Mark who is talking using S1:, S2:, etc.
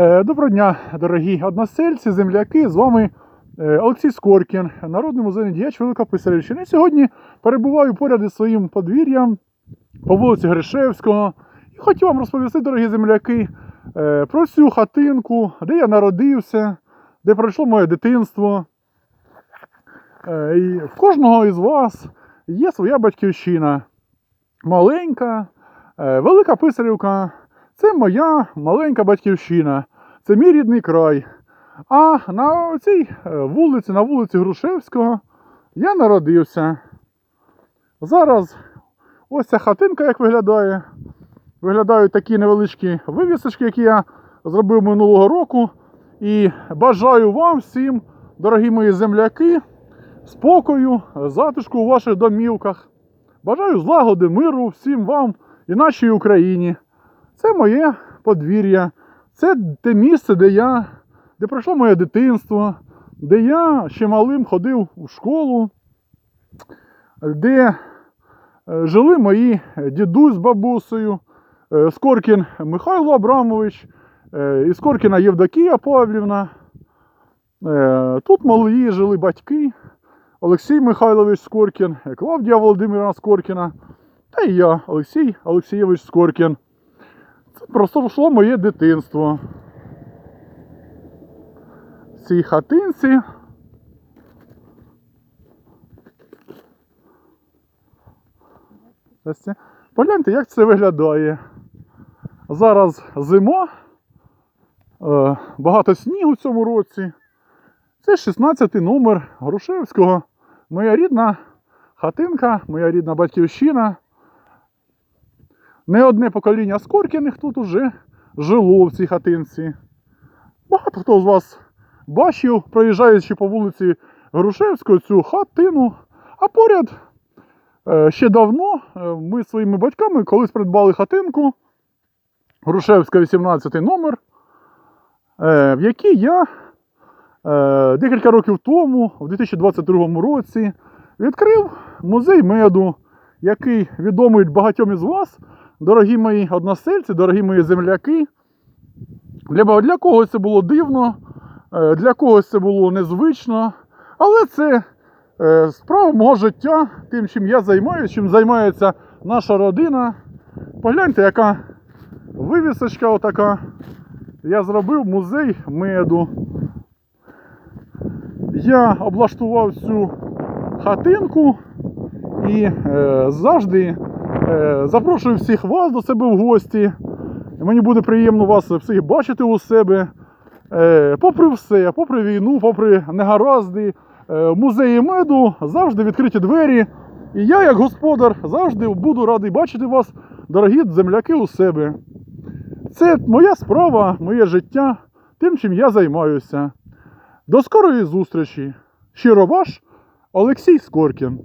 S1: Е, Доброго дня, дорогі односельці, земляки. З вами е, Олексій Скоркін, народний музейний діяч Велика Писарівщини. Сьогодні перебуваю поряд із своїм подвір'ям по вулиці Гришевського. І хотів вам розповісти, дорогі земляки, е, про цю хатинку, де я народився, де пройшло моє дитинство. І в кожного із вас є своя батьківщина. Маленька, велика Писарівка. Це моя маленька батьківщина, це мій рідний край. А на цій е, вулиці, на вулиці Грушевського, я народився. Зараз ось ця хатинка, як виглядає. Виглядають такі невеличкі вивісочки, які я зробив минулого року. І бажаю вам всім, дорогі мої земляки, спокою, затишку у ваших домівках. Бажаю злагоди, миру всім вам і нашій Україні. Це моє подвір'я. Це те місце, де я, де пройшло моє дитинство, де я ще малим ходив у школу, де е, жили мої дідусь з бабусею, е, Скоркін Михайло Абрамович е, і Скоркіна Євдокія Павлівна. Е, Тут малі жили батьки Олексій Михайлович Скоркін, Клавдія Володимирівна Скоркіна та і я, Олексій Олексійович Скоркін. Це просто йшло моє дитинство. В цій хатинці. Погляньте, як це виглядає. Зараз зима, е, багато снігу в цьому році. Це 16 номер Грушевського. Моя рідна хатинка, моя рідна батьківщина. Не одне покоління Скоркіних тут уже жило в цій хатинці. Багато хто з вас бачив, проїжджаючи по вулиці Грушевської, цю хатину. А поряд е, ще давно е, ми своїми батьками колись придбали хатинку Грушевська 18 номер, е, в якій я декілька років тому, в 2022 році, відкрив музей меду, який відомий багатьом із вас, дорогі мої односельці, дорогі мої земляки. Для, для когось це було дивно, е, для когось це було незвично, але це е, справа мого життя, тим, чим я займаюся, чим займається наша родина. Погляньте, яка вивісочка отака. Я зробив музей меду. Я облаштував цю хатинку і е, завжди запрошую всіх вас до себе в гості. Мені буде приємно вас всіх бачити у себе. Е, попри все, попри війну, попри негаразди, е, музеї меду завжди відкриті двері. І я, як господар, завжди буду радий бачити вас, дорогі земляки, у себе. Це моя справа, моє життя, тим, чим я займаюся. До скорої зустрічі! Щиро ваш Олексій Скоркін.